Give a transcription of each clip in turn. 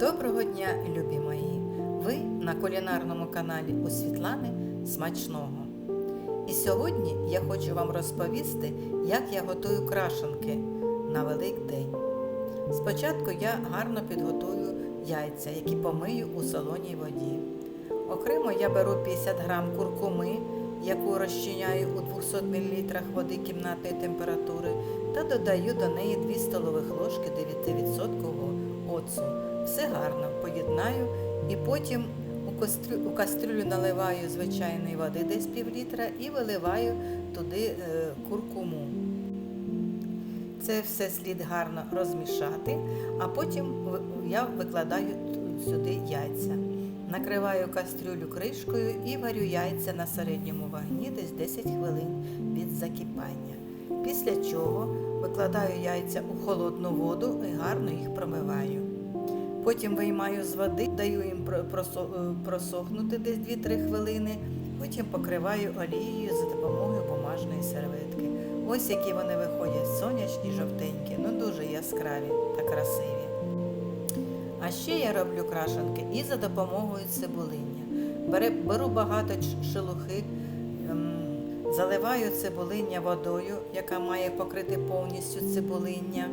Доброго дня, любі мої! Ви на кулінарному каналі у Світлани Смачного. І сьогодні я хочу вам розповісти, як я готую крашенки на Великдень. Спочатку я гарно підготую яйця, які помию у солоній воді. Окремо я беру 50 грам куркуми, яку розчиняю у 200 мл води кімнатної температури, та додаю до неї 2 столових ложки 9% оцу. Все гарно поєднаю і потім у кастрю, у кастрюлю наливаю звичайної води десь пів літра і виливаю туди е, куркуму. Це все слід гарно розмішати, а потім я викладаю сюди яйця. Накриваю кастрюлю кришкою і варю яйця на середньому вогні десь 10 хвилин від закипання. Після чого викладаю яйця у холодну воду і гарно їх промиваю. Потім виймаю з води, даю їм е, просохнути десь 2-3 хвилини, потім покриваю олією за допомогою бумажної серветки. Ось які вони виходять сонячні, жовтенькі, ну дуже яскраві та красиві. А ще я роблю крашенки і за допомогою цибулиння. Беру багато шелухи, ем, заливаю цибулиння водою, яка має покрити повністю цибулиння.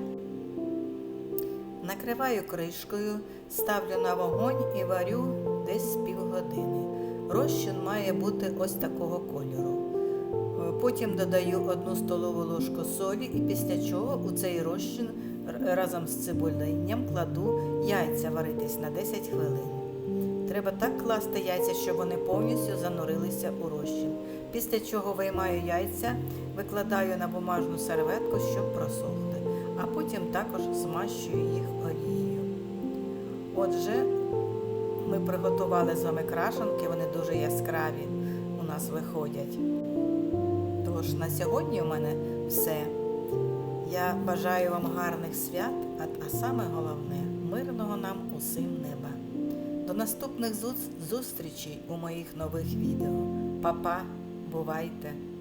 Накриваю кришкою, ставлю на вогонь і варю десь півгодини. Розчин має бути ось такого кольору. Е, Потім додаю одну столову ложку солі і після чого у цей розчин разом з цибулинням кладу яйця варитись на 10 хвилин. Треба так класти яйця, щоб вони повністю занурилися у розчин. Після чого виймаю яйця, викладаю на бумажну серветку, щоб просохли, а потім також змащую їх олією. Отже, ми приготували з вами крашенки, вони дуже яскраві у нас виходять. Тож на сьогодні у мене все. Я бажаю вам гарних свят, а, а саме головне мирного нам усім неба. До наступних зустрічей у моїх нових відео. Па-па, бувайте!